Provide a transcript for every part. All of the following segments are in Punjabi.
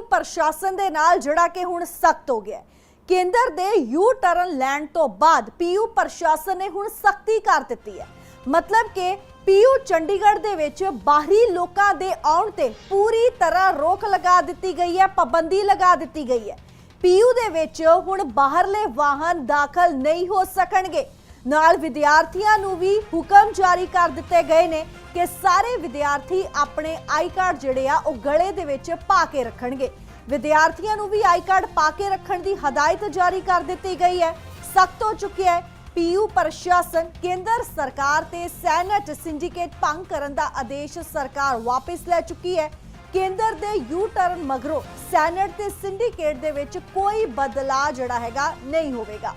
ਪੀਯੂ ਪ੍ਰਸ਼ਾਸਨ ਦੇ ਨਾਲ ਜਿਹੜਾ ਕਿ ਹੁਣ ਸਖਤ ਹੋ ਗਿਆ ਕੇਂਦਰ ਦੇ ਯੂ ਟਰਨ ਲੈਣ ਤੋਂ ਬਾਅਦ ਪੀਯੂ ਪ੍ਰਸ਼ਾਸਨ ਨੇ ਹੁਣ ਸਖਤੀ ਕਰ ਦਿੱਤੀ ਹੈ। ਮਤਲਬ ਕਿ ਪੀਯੂ ਚੰਡੀਗੜ੍ਹ ਦੇ ਵਿੱਚ ਬਾਹਰੀ ਲੋਕਾਂ ਦੇ ਆਉਣ ਤੇ ਪੂਰੀ ਤਰ੍ਹਾਂ ਰੋਕ ਲਗਾ ਦਿੱਤੀ ਗਈ ਹੈ, ਪਾਬੰਦੀ ਲਗਾ ਦਿੱਤੀ ਗਈ ਹੈ। ਪੀਯੂ ਦੇ ਵਿੱਚ ਹੁਣ ਬਾਹਰਲੇ ਵਾਹਨ ਦਾਖਲ ਨਹੀਂ ਹੋ ਸਕਣਗੇ। ਨਾਲ ਵਿਦਿਆਰਥੀਆਂ ਨੂੰ ਵੀ ਹੁਕਮ ਜਾਰੀ ਕਰ ਦਿੱਤੇ ਗਏ ਨੇ ਕਿ ਸਾਰੇ ਵਿਦਿਆਰਥੀ ਆਪਣੇ ਆਈ ਕਾਰਡ ਜਿਹੜੇ ਆ, ਉਹ ਗਲੇ ਦੇ ਵਿੱਚ ਪਾ ਕੇ ਰੱਖਣਗੇ। ਵਿਦਿਆਰਥੀਆਂ ਨੂੰ ਵੀ ਆਈ ਕਾਰਡ ਪਾ ਕੇ ਰੱਖਣ ਦੀ ਹਦਾਇਤ ਜਾਰੀ ਕਰ ਦਿੱਤੀ ਗਈ ਹੈ। ਸਖਤ ਹੋ ਚੁੱਕਿਆ ਹੈ। ਪੀਯੂ ਪ੍ਰਸ਼ਾਸਨ, ਕੇਂਦਰ ਸਰਕਾਰ ਤੇ ਸੈਨੇਟ ਸਿੰਡੀਕੇਟ ਭੰਗ ਕਰਨ ਦਾ ਆਦੇਸ਼ ਸਰਕਾਰ ਵਾਪਸ ਲੈ ਚੁੱਕੀ ਹੈ। ਕੇਂਦਰ ਦੇ ਯੂ ਟਰਨ ਮਗਰੋਂ ਸੈਨੇਟ ਤੇ ਸਿੰਡੀਕੇਟ ਦੇ ਵਿੱਚ ਕੋਈ ਬਦਲਾਅ ਜਿਹੜਾ ਹੈਗਾ ਨਹੀਂ ਹੋਵੇਗਾ।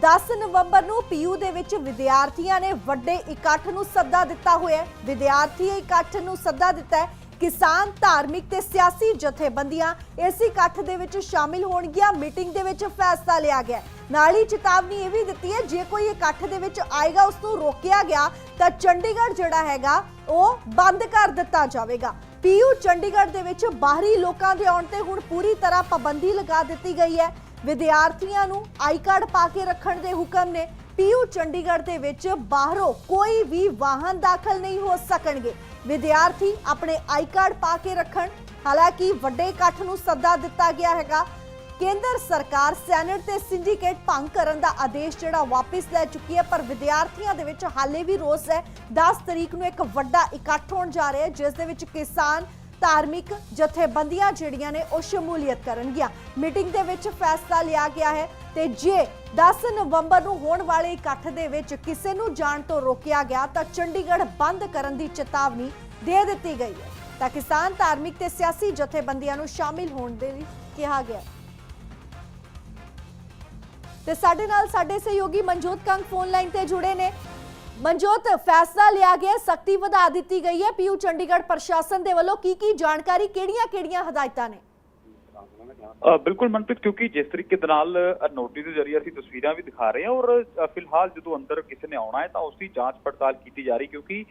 10 ਨਵੰਬਰ ਨੂੰ ਪੀਯੂ ਦੇ ਵਿੱਚ ਵਿਦਿਆਰਥੀਆਂ ਨੇ ਵੱਡੇ ਇਕੱਠ ਨੂੰ ਸੱਦਾ ਦਿੱਤਾ ਹੋਇਆ ਹੈ। ਵਿਦਿਆਰਥੀ ਇਕੱਠ ਨੂੰ ਸੱਦਾ ਦਿੱਤਾ ਹੈ। ਕਿਸਾਨ, ਧਾਰਮਿਕ ਤੇ ਸਿਆਸੀ ਜਥੇਬੰਦੀਆਂ ਇਸ ਇਕੱਠ ਦੇ ਵਿੱਚ ਸ਼ਾਮਿਲ ਹੋਣਗੀਆਂ। ਮੀਟਿੰਗ ਦੇ ਵਿੱਚ ਫੈਸਲਾ ਲਿਆ ਗਿਆ ਨਾਲ ਹੀ ਚੇਤਾਵਨੀ ਇਹ ਵੀ ਦਿੱਤੀ ਹੈ, ਜੇ ਕੋਈ ਇਕੱਠ ਦੇ ਵਿੱਚ ਆਏਗਾ, ਉਸ ਨੂੰ ਰੋਕਿਆ ਗਿਆ, ਤਾਂ ਚੰਡੀਗੜ੍ਹ ਜਿਹੜਾ ਹੈਗਾ, ਉਹ ਬੰਦ ਕਰ ਦਿੱਤਾ ਜਾਵੇਗਾ। ਪੀਯੂ ਚੰਡੀਗੜ੍ਹ ਦੇ ਵਿੱਚ ਬਾਹਰੀ ਲੋਕਾਂ ਦੇ ਆਉਣ ਤੇ ਹੁਣ ਪੂਰੀ ਤਰ੍ਹਾਂ ਪਾਬੰਦੀ ਲਗਾ ਦਿੱਤੀ ਗਈ ਹੈ। ਵਿਦਿਆਰਥੀਆਂ ਨੂੰ ਆਈ ਕਾਰਡ ਪਾ ਕੇ ਰੱਖਣ ਦੇ ਹੁਕਮ ਨੇ। ਪੀਯੂ ਚੰਡੀਗੜ੍ਹ ਦੇ ਵਿੱਚ ਬਾਹਰੋਂ ਕੋਈ ਵੀ ਵਾਹਨ ਦਾਖਲ ਨਹੀਂ ਹੋ ਸਕਣਗੇ। ਵਿਦਿਆਰਥੀ ਆਪਣੇ ਆਈ ਕਾਰਡ ਪਾ ਕੇ ਰੱਖਣ। ਹਾਲਾਂਕਿ ਵੱਡੇ ਇਕੱਠ ਨੂੰ ਸੱਦਾ ਦਿੱਤਾ ਗਿਆ ਹੈਗਾ। ਕੇਂਦਰ ਸਰਕਾਰ ਸੈਨੇਟ ਤੇ ਸਿੰਡੀਕੇਟ ਭੰਗ ਕਰਨ ਦਾ ਆਦੇਸ਼ ਜਿਹੜਾ ਵਾਪਸ ਲੈ ਚੁੱਕੀ ਹੈ, ਪਰ ਵਿਦਿਆਰਥੀਆਂ ਦੇ ਵਿੱਚ ਹਾਲੇ ਵੀ ਰੋਸ ਹੈ। 10 ਤਰੀਕ ਨੂੰ ਇੱਕ ਵੱਡਾ ਇਕੱਠ ਹੋਣ ਜਾ ਰਿਹਾ ਹੈ, ਜਿਸ ਦੇ ਵਿੱਚ ਕਿਸਾਨ ਧਾਰਮਿਕ ਜਥੇਬੰਦੀਆਂ ਜਿਹੜੀਆਂ ਨੇ ਉਹ ਸ਼ਮੂਲੀਅਤ ਕਰਨਗੀਆਂ। ਮੀਟਿੰਗ ਦੇ ਵਿੱਚ ਫੈਸਲਾ ਲਿਆ ਗਿਆ ਹੈ ਤੇ ਜੇ 10 ਨਵੰਬਰ ਨੂੰ ਹੋਣ ਵਾਲੇ ਇਕੱਠ ਦੇ ਵਿੱਚ ਕਿਸੇ ਨੂੰ ਜਾਣ ਤੋਂ ਰੋਕਿਆ ਗਿਆ ਤਾਂ ਚੰਡੀਗੜ੍ਹ ਬੰਦ ਕਰਨ ਦੀ ਚੇਤਾਵਨੀ ਦੇ ਦਿੱਤੀ ਗਈ ਹੈ। ਤਾਂ ਕਿਸਾਨ ਧਾਰਮਿਕ ਤੇ ਸਿਆਸੀ ਜਥੇਬੰਦੀਆਂ ਨੂੰ ਸ਼ਾਮਿਲ ਹੋਣ ਦੇ ਲਈ ਕਿਹਾ ਗਿਆ ਤੇ ਸਾਡੇ ਨਾਲ ਸਾਡੇ ਸਹਿਯੋਗੀ ਮਨਜੋਤ ਕੰਗ ਫੋਨ ਲਾਈਨ ਤੇ ਜੁੜੇ ਨੇ। ਮਨਜੋਤ, ਫੈਸਲਾ ਲਿਆ ਗਿਆ, ਸਖਤੀ ਵਧਾ ਦਿੱਤੀ ਗਈ ਹੈ। ਪੀਯੂ ਚੰਡੀਗੜ੍ਹ ਪ੍ਰਸ਼ਾਸਨ ਦੇ ਵੱਲੋਂ ਕੀ ਕੀ ਜਾਣਕਾਰੀ ਕਿਹੜੀਆਂ-ਕਿਹੜੀਆਂ ਹਦਾਇਤਾਂ ਨੇ? ਬਿਲਕੁਲ ਮਨਪ੍ਰੀਤ, ਕਿਉਂਕਿ ਜਿਸ ਤਰੀਕੇ ਦੇ ਨਾਲ ਨੋਟਿਸ ਦੇ ਜ਼ਰੀਏ ਅਸੀਂ ਤਸਵੀਰਾਂ ਵੀ ਦਿਖਾ ਰਹੇ ਹਾਂ ਔਰ ਫਿਲਹਾਲ ਜਦੋਂ ਅੰਦਰ ਕਿਸੇ ਨੇ ਆਉਣਾ ਹੈ ਤਾਂ ਉਸ ਦੀ ਜਾਂਚ ਪੜਤਾਲ ਕੀਤੀ ਜਾ ਰਹੀ ਕਿਉਂਕਿ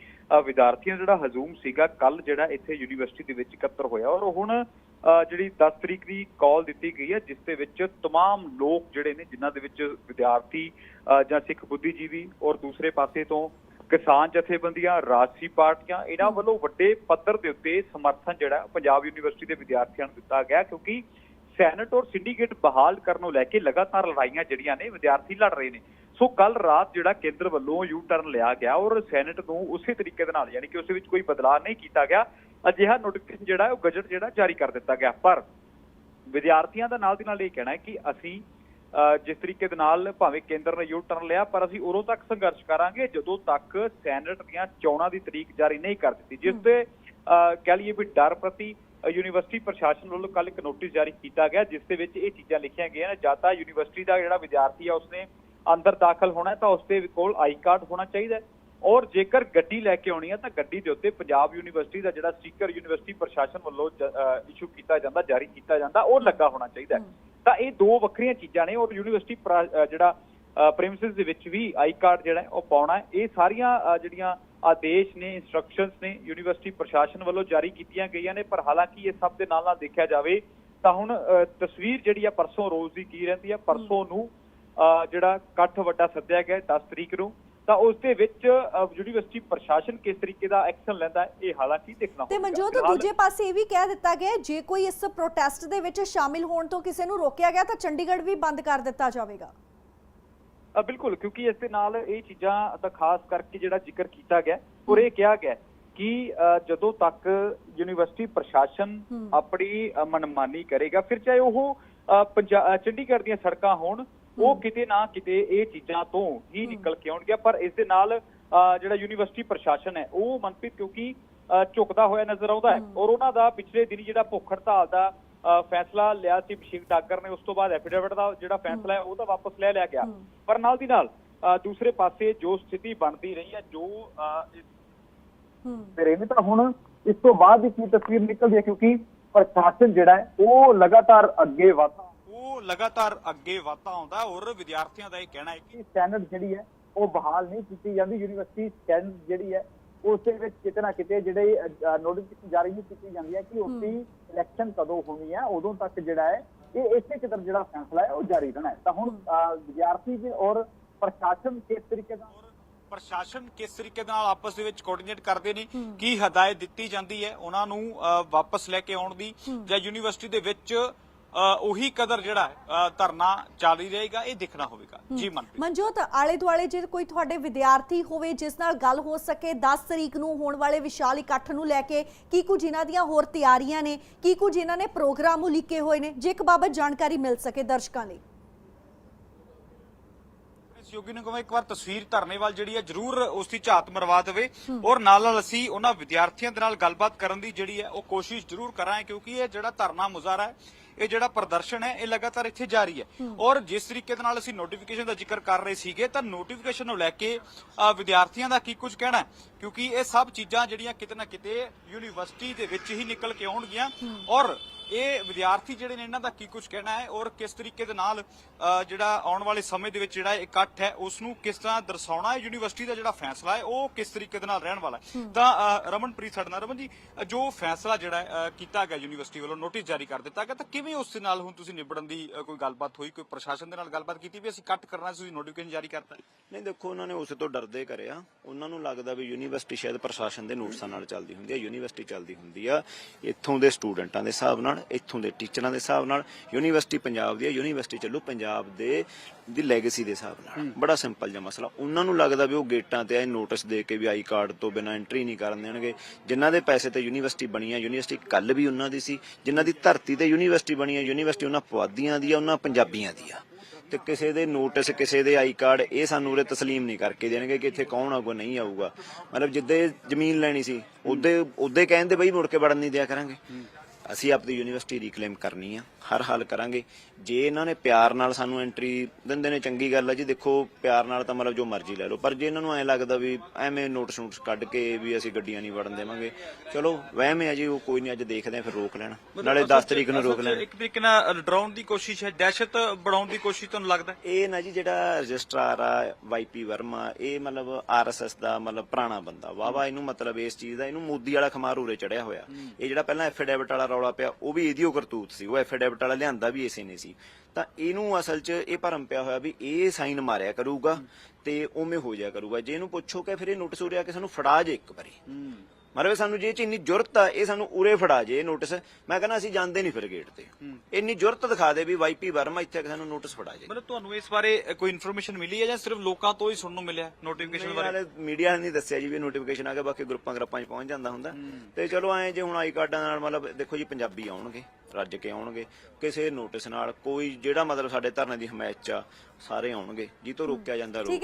ਵਿਦਿਆਰਥੀਆਂ ਦਾ ਜਿਹੜਾ ਹਜੂਮ ਸੀਗਾ ਕੱਲ ਜਿਹੜਾ ਇੱਥੇ ਯੂਨੀਵਰਸਿਟੀ ਦੇ ਵਿੱਚ ਇਕੱਤਰ ਹੋਇਆ ਔਰ ਹੁਣ ਜਿਹੜੀ 10 ਤਰੀਕ ਦੀ ਕਾਲ ਦਿੱਤੀ ਗਈ ਹੈ ਜਿਸ ਦੇ ਵਿੱਚ तमाम ਲੋਕ ਜਿਹੜੇ ਨੇ ਜਿਨ੍ਹਾਂ ਦੇ ਵਿੱਚ ਵਿਦਿਆਰਥੀ ਅ, ਜਾਂ ਸਿੱਖ ਬੁੱਧੀਜੀਵੀ ਔਰ ਦੂਸਰੇ ਪਾਸੇ ਤੋਂ ਕਿਸਾਨ ਜਥੇਬੰਦੀਆਂ ਰਾਜਸੀ ਪਾਰਟੀਆਂ ਇਹਨਾਂ ਵੱਲੋਂ ਵੱਡੇ ਪੱਧਰ ਦੇ ਉੱਤੇ ਸਮਰਥਨ ਜਿਹੜਾ ਪੰਜਾਬ ਯੂਨੀਵਰਸਿਟੀ ਦੇ ਵਿਦਿਆਰਥੀਆਂ ਨੂੰ ਦਿੱਤਾ ਗਿਆ ਕਿਉਂਕਿ ਸੈਨੇਟ ਔਰ ਸਿੰਡੀਕੇਟ ਬਹਾਲ ਕਰਨ ਨੂੰ ਲੈ ਕੇ ਲਗਾਤਾਰ ਲੜਾਈਆਂ ਜਿਹੜੀਆਂ ਨੇ ਵਿਦਿਆਰਥੀ ਲੜ ਰਹੇ ਨੇ ਸੋ ਕੱਲ ਰਾਤ ਜਿਹੜਾ ਕੇਂਦਰ ਵੱਲੋਂ ਯੂ ਟਰਨ ਲਿਆ ਗਿਆ ਔਰ ਸੈਨੇਟ ਨੂੰ ਉਸੇ ਤਰੀਕੇ ਦੇ ਨਾਲ ਯਾਨੀ ਕਿ ਉਸ ਵਿੱਚ ਕੋਈ ਬਦਲਾਅ ਨਹੀਂ ਕੀਤਾ ਗਿਆ ਅਜਿਹਾ ਨੋਟੀਫਿਕੇਸ਼ਨ ਜਿਹੜਾ ਉਹ ਗਜਟ ਜਿਹੜਾ ਜਾਰੀ ਕਰ ਦਿੱਤਾ ਗਿਆ। ਪਰ ਵਿਦਿਆਰਥੀਆਂ ਦਾ ਨਾਲ ਦੀ ਨਾਲ ਇਹ ਕਹਿਣਾ ਹੈ ਕਿ ਅਸੀਂ ਅ, ਜਿਸ ਤਰੀਕੇ ਦੇ ਨਾਲ ਭਾਵੇਂ ਕੇਂਦਰ ਨੇ ਯੂ ਟਰਨ ਲਿਆ ਪਰ ਅਸੀਂ ਉਦੋਂ ਤੱਕ ਸੰਘਰਸ਼ ਕਰਾਂਗੇ ਜਦੋਂ ਤੱਕ ਸੈਨੇਟ ਦੀਆਂ ਚੋਣਾਂ ਦੀ ਤਰੀਕ ਜਾਰੀ ਨਹੀਂ ਕਰ ਦਿੱਤੀ ਜਿਸ ਦੇ ਕਹਿ ਲਈਏ ਵੀ ਡਰ ਪ੍ਰਤੀ ਯੂਨੀਵਰਸਿਟੀ ਪ੍ਰਸ਼ਾਸਨ ਵੱਲੋਂ ਕੱਲ ਇੱਕ ਨੋਟਿਸ ਜਾਰੀ ਕੀਤਾ ਗਿਆ ਜਿਸ ਦੇ ਵਿੱਚ ਇਹ ਚੀਜ਼ਾਂ ਲਿਖੀਆਂ ਗਈਆਂ ਨੇ ਜਾਂ ਤਾਂ ਯੂਨੀਵਰਸਿਟੀ ਦਾ ਜਿਹੜਾ ਵਿਦਿਆਰਥੀ ਆ ਉਸਨੇ ਅੰਦਰ ਦਾਖਲ ਹੋਣਾ ਤਾਂ ਉਸਦੇ ਕੋਲ ਆਈ ਕਾਰਡ ਹੋਣਾ ਚਾਹੀਦਾ ਔਰ ਜੇਕਰ ਗੱਡੀ ਲੈ ਕੇ ਆਉਣੀ ਹੈ ਤਾਂ ਗੱਡੀ ਦੇ ਉੱਤੇ ਪੰਜਾਬ ਯੂਨੀਵਰਸਿਟੀ ਦਾ ਜਿਹੜਾ ਸਟicker ਯੂਨੀਵਰਸਿਟੀ ਪ੍ਰਸ਼ਾਸਨ ਵੱਲੋਂ ਇਸ਼ੂ ਕੀਤਾ ਜਾਂਦਾ ਜਾਰੀ ਕੀਤਾ ਜਾਂਦਾ ਉਹ ਲੱਗਾ ਹੋਣਾ ਚਾਹੀਦਾ। ਤਾਂ ਇਹ ਦੋ ਵੱਖਰੀਆਂ ਚੀਜ਼ਾਂ ਨੇ ਔਰ ਯੂਨੀਵਰਸਿਟੀ ਜਿਹੜਾ ਪ੍ਰੈਮਿਸਿਸ ਦੇ ਵਿੱਚ ਵੀ ਆਈ ਕਾਰਡ ਜਿਹੜਾ ਉਹ ਪਾਉਣਾ ਇਹ ਸਾਰੀਆਂ ਜਿਹੜੀਆਂ ਆਦੇਸ਼ ਨੇ ਇਨਸਟਰਕਸ਼ਨਸ ਨੇ ਯੂਨੀਵਰਸਿਟੀ ਪ੍ਰਸ਼ਾਸਨ ਵੱਲੋਂ ਜਾਰੀ ਕੀਤੀਆਂ ਗਈਆਂ ਨੇ ਪਰ ਹਾਲਾਂਕਿ ਇਹ ਸਭ ਦੇ ਨਾਲ ਨਾਲ ਦੇਖਿਆ ਜਾਵੇ ਤਾਂ ਹੁਣ ਤਸਵੀਰ ਜਿਹੜੀ ਆ ਪਰਸੋਂ ਰੋਜ਼ ਦੀ ਕੀ ਰਹਿੰਦੀ ਆ ਪਰਸੋਂ ਨੂੰ ਜਿਹੜਾ ਇਕੱਠ ਵੱਡਾ ਸੱਦਿਆ ਗਿਆ ਹੈ 10 ਤਰੀਕ ਨੂੰ। ਤਾਂ ਉਸ ਦੇ ਵਿੱਚ ਯੂਨੀਵਰਸਿਟੀ ਪ੍ਰਸ਼ਾਸਨ ਕਿਸ ਤਰੀਕੇ ਦਾ ਐਕਸ਼ਨ ਲੈਂਦਾ ਹੈ ਇਹ ਹਾਲਾਂਕਿ ਦੇਖਣਾ ਤੇ ਹੋਵੇਗਾ। ਮਨਜੋਤ ਫਿਲਹਾਲ- ਦੂਜੇ ਪਾਸੇ ਇਹ ਵੀ ਕਹਿ ਦਿੱਤਾ ਗਿਆ ਜੇ ਕੋਈ ਇਸ ਪ੍ਰੋਟੈਸਟ ਦੇ ਵਿੱਚ ਸ਼ਾਮਿਲ ਹੋਣ ਤੋਂ ਕਿਸੇ ਨੂੰ ਰੋਕਿਆ ਗਿਆ ਤਾਂ ਚੰਡੀਗੜ੍ਹ ਵੀ ਬੰਦ ਕਰ ਦਿੱਤਾ ਜਾਵੇਗਾ ਬਿਲਕੁਲ ਕਿਉਂਕਿ ਇਸ ਦੇ ਨਾਲ ਇਹ ਚੀਜ਼ਾਂ ਦਾ ਖਾਸ ਕਰਕੇ ਜਿਹੜਾ ਜ਼ਿਕਰ ਕੀਤਾ ਗਿਆ ਔਰ ਇਹ ਕਿਹਾ ਗਿਆ ਕਿ ਜਦੋਂ ਤੱਕ ਯੂਨੀਵਰਸਿਟੀ ਪ੍ਰਸ਼ਾਸਨ। ਆਪਣੀ ਮਨਮਾਨੀ ਕਰੇਗਾ ਫਿਰ ਚਾਹੇ ਉਹ ਚੰਡੀਗੜ੍ਹ ਦੀਆਂ ਸੜਕਾਂ ਹੋਣ ਉਹ ਕਿਤੇ ਨਾ ਕਿਤੇ ਇਹ ਚੀਜ਼ਾਂ ਤੋਂ ਹੀ ਨਿਕਲ ਕੇ ਆਉਣਗੀਆਂ ਪਰ ਇਸ ਦੇ ਨਾਲ ਜਿਹੜਾ ਯੂਨੀਵਰਸਿਟੀ ਪ੍ਰਸ਼ਾਸਨ ਹੈ ਉਹ ਮਨਪ੍ਰੀਤ ਕਿਉਂਕਿ ਝੁਕਦਾ ਹੋਇਆ ਨਜ਼ਰ ਆਉਂਦਾ ਹੈ ਔਰ ਉਹਨਾਂ ਦਾ ਪਿਛਲੇ ਦਿਨੀ ਜਿਹੜਾ ਭੁੱਖ ਹੜਤਾਲ ਦਾ ਫੈਸਲਾ ਲਿਆ ਸੀ ਅਭਿਸ਼ੇਕ ਡਾਕਰ ਨੇ ਉਸ ਤੋਂ ਬਾਅਦ ਐਫੀਡੇਵਿਟ ਦਾ ਜਿਹੜਾ ਫੈਸਲਾ ਹੈ ਉਹ ਤਾਂ ਵਾਪਸ ਲੈ ਲਿਆ ਗਿਆ। ਪਰ ਨਾਲ ਦੀ ਨਾਲ ਦੂਸਰੇ ਪਾਸੇ ਜੋ ਸਥਿਤੀ ਬਣਦੀ ਰਹੀ ਹੈ ਜੋ ਹੂੰ। ਤੇ ਨੇ ਤਾਂ ਹੁਣ ਇਸ ਤੋਂ ਬਾਅਦ ਦੀ ਕੀ ਤਸਵੀਰ ਨਿਕਲਦੀ ਹੈ ਕਿਉਂਕਿ ਪ੍ਰਸ਼ਾਸਨ ਜਿਹੜਾ ਹੈ ਉਹ ਲਗਾਤਾਰ ਅੱਗੇ ਵਧਦਾ ਉਹ ਲਗਾਤਾਰ ਅੱਗੇ ਵਧਦਾ ਆਉਂਦਾ। ਔਰ ਵਿਦਿਆਰਥੀਆਂ ਦਾ ਇਹ ਕਹਿਣਾ ਹੈ ਕਿ ਸਟੈਂਡਰਡ ਜਿਹੜੀ ਹੈ ਉਹ ਬਹਾਲ ਨਹੀਂ ਕੀਤੀ ਜਾਂਦੀ। ਯੂਨੀਵਰਸਿਟੀ ਸਟੈਂਡਰਡ ਜਿਹੜੀ ਹੈ ਉਸ ਦੇ ਵਿੱਚ ਕਿਤੇ ਨਾ ਕਿਤੇ ਜਿਹੜੇ ਨੋਟੀਫਿਕੇਸ਼ਨ ਜਾਰੀ ਨਹੀਂ ਕੀਤੀ ਜਾਂਦੀ ਹੈ ਕਿ ਉਸਦੀ ਇਲੈਕਸ਼ਨ ਕਦੋਂ ਹੋਣੀ ਹੈ ਉਦੋਂ ਤੱਕ ਜਿਹੜਾ ਹੈ ਇਹ ਇਸੇ ਕਿਦਰ ਜਿਹੜਾ ਫੈਸਲਾ ਹੈ ਉਹ ਜਾਰੀ ਰਹਿਣਾ ਹੈ। ਤਾਂ ਹੁਣ ਵਿਦਿਆਰਥੀ ਵੀ ਔਰ ਪ੍ਰਸ਼ਾਸਨ ਕਿਸ ਤਰੀਕੇ ਨਾਲ ਪ੍ਰਸ਼ਾਸਨ ਕਿਸ ਤਰੀਕੇ ਨਾਲ ਆਪਸ ਦੇ ਵਿੱਚ ਕੋਆਰਡੀਨੇਟ ਕਰਦੇ ਨੇ ਕੀ ਹਦਾਇਤ ਦਿੱਤੀ ਜਾਂਦੀ ਹੈ ਉਹਨਾਂ ਨੂੰ ਵਾਪਸ ਲੈ ਕੇ ਆਉਣ ਦੀ ਜਾਂ ਯੂਨੀਵਰਸਿਟੀ ਦੇ ਵਿੱਚ ਉਹੀ ਕਦਰ ਜਿਹੜਾ ਧਰਨਾ ਜਾਰੀ ਰਹੇਗਾ ਇਹ ਦੇਖਣਾ ਹੋਵੇਗਾ। ਜੀ ਮਨਪ੍ਰੀਤ। ਮਨਜੋਤ ਆਲੇ ਦੁਆਲੇ ਜੇ ਕੋਈ ਤੁਹਾਡੇ ਵਿਦਿਆਰਥੀ ਹੋਵੇ ਜਿਸ ਨਾਲ ਗੱਲ ਹੋ ਸਕੇ 10 ਤਰੀਕ ਨੂੰ ਹੋਣ ਵਾਲੇ ਵਿਸ਼ਾਲ ਇਕੱਠ ਨੂੰ ਲੈ ਕੇ ਕੀ ਕੁਝ ਇਹਨਾਂ ਦੀਆਂ ਹੋਰ ਤਿਆਰੀਆਂ ਨੇ ਕੀ ਕੁਝ ਇਹਨਾਂ ਨੇ ਪ੍ਰੋਗਰਾਮ ਉਲੀਕੇ ਹੋਏ ਨੇ ਜੇ ਇੱਕ ਬਾਬਤ ਜਾਣਕਾਰੀ ਮਿਲ ਸਕੇ ਦਰਸ਼ਕਾਂ ਲਈ। ਸਹਿਯੋਗੀ ਨੂੰ ਕਹਾਂ ਇੱਕ ਵਾਰ ਤਸਵੀਰ ਧਰਨੇ ਵੱਲ ਜਿਹੜੀ ਹੈ ਜਰੂਰ ਉਸ ਦੀ ਝਾਤ ਮਰਵਾ ਦੇਵੇ। ਔਰ ਨਾਲ ਨਾਲ ਅਸੀਂ ਉਹਨਾਂ ਵਿਦਿਆਰਥੀਆਂ ਦੇ ਨਾਲ ਗੱਲਬਾਤ ਕਰਨ ਦੀ ਜਿਹੜੀ ਹੈ ਉਹ ਕੋਸ਼ਿਸ਼ ਜਰੂਰ ਕਰਾਂਗੇ ਕਿਉਂਕਿ ਇਹ ਜਿਹੜਾ ਧਰਨਾ ਮੁਜ਼ਾਹਰਾ ਹੈ ਇਹ ਜਿਹੜਾ ਪ੍ਰਦਰਸ਼ਨ ਹੈ ਇਹ ਲਗਾਤਾਰ ਇੱਥੇ ਜਾਰੀ ਹੈ। ਔਰ ਜਿਸ ਤਰੀਕੇ ਦੇ ਨਾਲ ਅਸੀਂ ਨੋਟੀਫਿਕੇਸ਼ਨ ਦਾ ਜ਼ਿਕਰ ਕਰ ਰਹੇ ਸੀਗੇ ਤਾਂ ਨੋਟੀਫਿਕੇਸ਼ਨ ਨੂੰ ਲੈ ਕੇ ਵਿਦਿਆਰਥੀਆਂ ਦਾ ਕੀ ਕੁਝ ਕਹਿਣਾ ਕਿਉਂਕਿ ਇਹ ਸਭ ਚੀਜ਼ਾਂ ਜਿਹੜੀਆਂ ਕਿਤੇ ਨਾ ਕਿਤੇ ਯੂਨੀਵਰਸਿਟੀ ਦੇ ਵਿੱਚ ਹੀ ਨਿਕਲ ਕੇ ਆਉਣਗੀਆਂ। ਔਰ ਇਹ ਵਿਦਿਆਰਥੀ ਜਿਹੜੇ ਨੇ ਇਹਨਾਂ ਦਾ ਕੀ ਕੁਝ ਕਹਿਣਾ ਹੈ ਔਰ ਕਿਸ ਤਰੀਕੇ ਦੇ ਨਾਲ ਜਿਹੜਾ ਆਉਣ ਵਾਲੇ ਸਮੇਂ ਦੇ ਵਿੱਚ ਜਿਹੜਾ ਇਕੱਠ ਹੈ ਉਸ ਨੂੰ ਕਿਸ ਤਰ੍ਹਾਂ ਦਰਸਾਉਣਾ ਹੈ ਯੂਨੀਵਰਸਿਟੀ ਦਾ ਜਿਹੜਾ ਫੈਸਲਾ ਹੈ ਉਹ ਕਿਸ ਤਰੀਕੇ ਦੇ ਨਾਲ ਰਹਿਣ ਵਾਲਾ ਹੈ? ਤਾਂ ਰਮਨਪ੍ਰੀਤ ਸਾਡੇ ਨਾਲ ਰਮਨ ਜੀ ਜੋ ਫੈਸਲਾ ਜਿਹੜਾ ਕੀਤਾ ਗਿਆ ਯੂਨੀਵਰਸਿਟੀ ਵੱਲੋਂ ਨੋਟਿਸ ਜਾਰੀ ਕਰ ਦਿੱਤਾ ਗਿਆ ਤਾਂ ਕਿਵੇਂ ਉਸ ਦੇ ਨਾਲ ਹੁਣ ਤੁਸੀਂ ਨਿਬੜਨ ਦੀ ਕੋਈ ਗੱਲਬਾਤ ਹੋਈ ਕੋਈ ਪ੍ਰਸ਼ਾਸਨ ਦੇ ਨਾਲ ਗੱਲਬਾਤ ਕੀਤੀ ਵੀ ਅਸੀਂ ਇਕੱਠ ਕਰਨਾ ਤੁਸੀਂ ਨੋਟੀਫਿਕੇਸ਼ਨ ਜਾਰੀ ਕਰਤਾ? ਨਹੀਂ ਦੇਖੋ ਉਹਨਾਂ ਨੇ ਉਸੇ ਤੋਂ ਡਰਦੇ ਕਰਿਆ। ਉਹਨਾਂ ਨੂੰ ਲੱਗਦਾ ਵੀ ਯੂਨੀਵਰਸਿਟੀ ਸ਼ਾਇਦ ਪ੍ਰਸ਼ਾਸਨ ਦੇ ਨੋਟਿਸਾਂ ਨਾਲ ਚੱਲਦੀ ਹੁੰਦੀ ਹੈ ਯੂਨੀਵਰਸਿਟੀ ਚੱਲਦੀ ਹੁੰਦੀ ਆ ਇੱਥੋਂ ਦੇ ਸਟੂਡੈਂਟਾਂ ਦੇ ਹਿਸਾਬ ਨਾਲ। ਇੱਥੋਂ ਦੇ ਟੀਚਰਾਂ ਦੇ ਹਿਸਾਬ ਨਾਲ ਯੂਨੀਵਰਸਿਟੀ ਪੰਜਾਬ ਦੀ ਹੈ ਯੂਨੀਵਰਸਿਟੀ ਚੱਲੂ ਪੰਜਾਬ ਦੇ ਦੀ ਲੈਗੇਸੀ ਦੇ ਹਿਸਾਬ ਨਾਲ। ਬੜਾ ਸਿੰਪਲ ਜਿਹਾ ਮਸਲਾ। ਉਹਨਾਂ ਨੂੰ ਲੱਗਦਾ ਵੀ ਉਹ ਗੇਟਾਂ ਤੇ ਆਏ ਨੋਟਿਸ ਦੇ ਕੇ ਵੀ ਆਈ ਕਾਰਡ ਤੋਂ ਬਿਨਾਂ ਐਂਟਰੀ ਨਹੀਂ ਕਰਨ ਦੇਣਗੇ। ਜਿਨ੍ਹਾਂ ਦੇ ਪੈਸੇ ਤੇ ਯੂਨੀਵਰਸਿਟੀ ਬਣੀ ਹੈ ਯੂਨੀਵਰਸਿਟੀ ਕੱਲ ਵੀ ਉਹਨਾਂ ਦੀ ਸੀ। ਜਿਨ੍ਹਾਂ ਦੀ ਧਰਤੀ ਤੇ ਯੂਨੀਵਰਸਿਟੀ ਬਣੀ ਹੈ ਯੂਨੀਵਰਸਿਟੀ ਉਹਨਾਂ ਪੁਆਧੀਆਂ ਦੀ ਆ ਉਹਨਾਂ ਪੰਜਾਬੀਆਂ ਦੀ ਆ। ਤੇ ਕਿਸੇ ਦੇ ਨੋਟਿਸ ਕਿਸੇ ਦੇ ਆਈ ਕਾਰਡ ਇਹ ਸਾਨੂੰ ਉਰੇ ਤਸਲੀਮ ਨਹੀਂ ਕਰਕੇ ਦੇਣਗੇ ਕਿ ਇੱਥੇ ਕੌਣ ਆਊਗਾ ਨਹੀਂ ਆਊਗਾ। ਮਤਲਬ ਜਿੱਦੇ ਜ਼ਮੀਨ ਲੈਣੀ ਸੀ ਉਹਦੇ ਉਹਦੇ ਕਹਿੰਦੇ ਬਈ ਮੁੜ ਕੇ ਵੜਨ ਨਹੀਂ ਦਿਆ ਕਰਾਂਗੇ। ਅਸੀਂ ਆਪਣੀ ਯੂਨੀਵਰਸਿਟੀ ਰੀਕਲੇਮ ਕਰਨੀ ਆ ਹਰ ਹਾਲ ਕਰਾਂਗੇ। ਜੇ ਇਹਨਾਂ ਨੇ ਪਿਆਰ ਨਾਲ ਸਾਨੂੰ ਐਂਟਰੀ ਦਿੰਦੇ ਨੇ ਚੰਗੀ ਗੱਲ ਹੈ ਜੀ। ਦੇਖੋ ਪਿਆਰ ਨਾਲ ਤਾਂ ਮਤਲਬ ਜੋ ਮਰਜ਼ੀ ਲੈ ਲਓ ਪਰ ਜੇ ਇਹਨਾਂ ਨੂੰ ਐ ਲੱਗਦਾ ਵੀ ਐਵੇਂ ਨੋਟਿਸ ਨੋਟਿਸ ਕੱਢ ਕੇ ਵੀ ਅਸੀਂ ਗੱਡੀਆਂ ਨਹੀਂ ਵੜਨ ਦੇਵਾਂਗੇ ਚਲੋ ਵਹਿਮ ਹੈ ਜੀ ਉਹ ਕੋਈ ਨਹੀਂ ਅੱਜ ਦੇਖਦੇ ਆ ਫਿਰ ਰੋਕ ਲੈਣ। ਨਾਲੇ 10 ਤਰੀਕ ਨੂੰ ਰੋਕ ਲੈਣ। ਇੱਕ ਤਰੀਕੇ ਨਾਲ ਡਰਾਉਣ ਦੀ ਕੋਸ਼ਿਸ਼ ਹੈ ਦਹਿਸ਼ਤ ਬਣਾਉਣ ਦੀ ਕੋਸ਼ਿਸ਼ ਤੁਹਾਨੂੰ ਲੱਗਦਾ? ਇਹ ਨਾ ਜੀ ਜਿਹੜਾ ਰਜਿਸਟਰਾਰ ਆ ਵਾਈਪੀ ਵਰਮਾ ਇਹ ਮਤਲਬ ਆਰਐਸਐਸ ਦਾ ਮਤਲਬ ਪੁਰਾਣਾ ਬੰਦਾ। ਵਾਵਾ ਇਹਨੂੰ ਮਤਲਬ ਇਸ ਚੀਜ਼ ਦਾ ਇਹਨੂੰ ਮੋਦੀ ਵਾਲਾ ਖਮਾਰ ਉਰੇ ਚੜਿਆ ਹੋਇਆ। ਇਹ ਜਿਹੜਾ ਪਹਿਲਾਂ ਐਫੀਡੇਵਿਟ ਵਾਲਾ ਰੌਲਾ ਪਿਆ, ਉਹ ਵੀ ਇਹਦੀ ਓ ਕਰਤੂਤ ਸੀ, ਉਹ ਐਫੀਡੇਵਿਟ ਵਾਲਾ ਲਿਆਂਦਾ ਵੀ ਇਸੇ ਨੇ ਸੀ। ਤਾਂ ਇਹਨੂੰ ਅਸਲ 'ਚ ਇਹ ਭਰਮ ਪਿਆ ਹੋਇਆ ਵੀ ਇਹ ਸਾਈਨ ਮਾਰਿਆ ਕਰੂਗਾ ਤੇ ਉਵੇਂ ਹੋ ਜਾਇਆ ਕਰੂਗਾ। ਜੇ ਇਹਨੂੰ ਪੁੱਛੋ ਕਿ ਫਿਰ ਇਹ ਨੋਟਿਸ ਉਰੇ ਆ ਕੇ ਸਾਨੂੰ ਫੜਾ ਜੇ ਇੱਕ ਵਾਰੀ। ਮਤਲਬ ਸਾਨੂੰ ਜੇ ਇਹ ਚ ਇੰਨੀ ਜ਼ਰੂਰਤ ਆ ਇਹ ਸਾਨੂੰ ਉਰੇ ਫੜਾ ਜੇ ਨੋਟਿਸ ਮੈਂ ਕਹਿੰਦਾ ਅਸੀਂ ਜਾਂਦੇ ਨਹੀਂ ਫਿਰ ਗੇਟ ਤੇ। ਇੰਨੀ ਜ਼ਰੂਰਤ ਦਿਖਾ ਦੇ ਵੀ ਵਾਈਪੀ ਵਰਮਾ ਇੱਥੇ ਸਾਨੂੰ ਨੋਟਿਸ ਫੜਾ ਜੇ। ਮਤਲਬ ਤੁਹਾਨੂੰ ਇਸ ਬਾਰੇ ਕੋਈ ਇਨਫੋਰਮੇਸ਼ਨ ਮਿਲੀ ਹੈ ਜਾਂ ਸਿਰਫ ਲੋਕਾਂ ਤੋਂ ਹੀ ਸੁਣਨ ਨੂੰ ਮਿਲਿਆ ਨੋਟੀਫਿਕੇਸ਼ਨ ਬਾਰੇ? ਮੀਡੀਆ ਨੇ ਨਹੀਂ ਦੱਸਿਆ ਜੀ ਵੀ ਨੋਟੀਫਿਕੇਸ਼ਨ ਆ ਗਿਆ ਬਾਕੀ ਗਰੁੱਪਾਂ ਗਰੁੱਪਾਂ 'ਚ ਪਹੁੰਚ ਜਾਂਦਾ ਹੁੰਦਾ। ਤੇ ਚਲੋ ਐਂ ਜੇ ਹੁਣ ਆਈ ਕਾਰਡਾਂ ਨਾਲ ਮਤਲਬ ਦੇਖੋ ਜੀ ਪੰਜਾਬੀ ਆਉਣਗੇ ਰੱਜ ਕੇ ਆਉਣਗੇ ਕਿਸੇ ਨੋਟਿਸ ਨਾਲ ਕੋਈ ਜਿਹੜਾ ਮਤਲਬ ਸਾਡੇ ਧਰਨੇ ਦੀ ਹਮਾਇਤ 'ਚ ਆ ਸਾਰੇ ਆਉਣਗੇ। ਜੀ ਤੋਂ ਰੋਕਿਆ ਜਾਂਦਾ ਰੋਕ